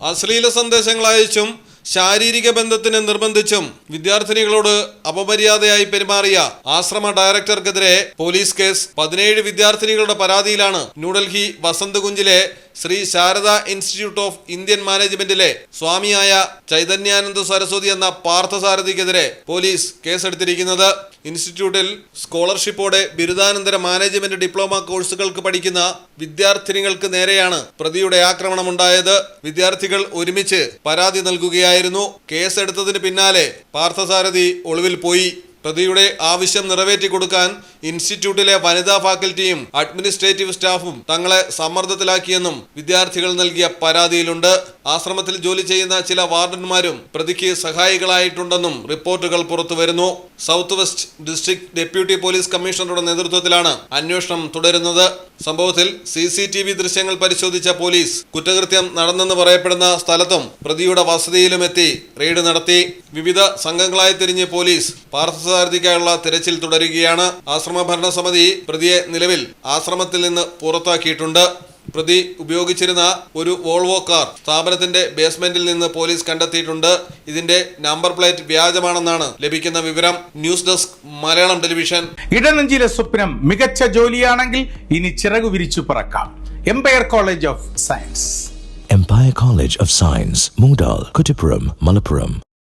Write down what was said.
അശ്ലീല സന്ദേശങ്ങൾ അയച്ചും ശാരീരിക ബന്ധത്തിനെ നിർബന്ധിച്ചും വിദ്യാർത്ഥിനികളോട് അപമര്യാദയായി പെരുമാറിയ ആശ്രമ ഡയറക്ടർക്കെതിരെ പോലീസ് കേസ് പതിനേഴ് വിദ്യാർത്ഥിനികളുടെ പരാതിയിലാണ് New Delhi വസന്തകുഞ്ചിലെ Shri Sharada institute of Indian മാനേജ്മെന്റിലെ സ്വാമിയായ ചൈതന്യാനന്ദ സരസ്വതി എന്ന പാർത്ഥസാരഥിക്കെതിരെ പോലീസ് കേസെടുത്തിരിക്കുന്നത്. ഇൻസ്റ്റിറ്റ്യൂട്ടിൽ സ്കോളർഷിപ്പോടെ ബിരുദാനന്തര മാനേജ്മെന്റ് ഡിപ്ലോമ കോഴ്സുകൾക്ക് പഠിക്കുന്ന വിദ്യാർത്ഥിനികൾക്ക് നേരെയാണ് പ്രതിയുടെ ആക്രമണം ആക്രമണമുണ്ടായത്. വിദ്യാർത്ഥികൾ ഒരുമിച്ച് പരാതി നൽകുകയായിരുന്നു. കേസെടുത്തതിന് പിന്നാലെ പാർത്ഥസാരഥി ഒളിവിൽ പോയി. പ്രതിയുടെ ആവശ്യം നിറവേറ്റി കൊടുക്കാൻ ഇൻസ്റ്റിറ്റ്യൂട്ടിലെ വനിതാ ഫാക്കൽറ്റിയും അഡ്മിനിസ്ട്രേറ്റീവ് സ്റ്റാഫും തങ്ങളെ സമ്മർദ്ദത്തിലാക്കിയെന്നും വിദ്യാർത്ഥികൾ നൽകിയ പരാതിയിലുണ്ട്. ആശ്രമത്തിൽ ജോലി ചെയ്യുന്ന ചില വാർഡന്മാരും പ്രതിക്ക് സഹായികളായിട്ടുണ്ടെന്നും റിപ്പോർട്ടുകൾ പുറത്തുവരുന്നു. South west district deputy police കമ്മീഷണറുടെ നേതൃത്വത്തിലാണ് അന്വേഷണം തുടരുന്നത്. സംഭവത്തിൽ സി സി ടി വി ദൃശ്യങ്ങൾ പരിശോധിച്ച പോലീസ് കുറ്റകൃത്യം നടന്നെന്ന് പറയപ്പെടുന്ന സ്ഥലത്തും പ്രതിയുടെ വസതിയിലുമെത്തി റെയ്ഡ് നടത്തി. വിവിധ സംഘങ്ങളായി തിരിഞ്ഞ് പോലീസ് പാർത്ഥസാരഥിക്കായുള്ള തിരച്ചിൽ തുടരുകയാണ്. ആശ്രമ ഭരണസമിതി പ്രതിയെ നിലവിൽ ആശ്രമത്തിൽ നിന്ന് പുറത്താക്കിയിട്ടുണ്ട്. പ്രതി ഉപയോഗിച്ചിരുന്ന ഒരു വോൾവോ കാർ സ്ഥാപനത്തിന്റെ ബേസ്മെന്റിൽ നിന്ന് പോലീസ് കണ്ടെത്തിയിട്ടുണ്ട്. ഇതിന്റെ നമ്പർ പ്ലേറ്റ് വ്യാജമാണെന്നാണ് ലഭിക്കുന്ന വിവരം. News desk Malayalam television. ഇടനെഞ്ചിലെ സ്വപ്നം മികച്ച ജോലിയാണെങ്കിൽ ഇനി ചിറകു വിരിച്ചു പറക്കാം. Empire college of science empire college of science Moondal, Kuttippuram Malappuram.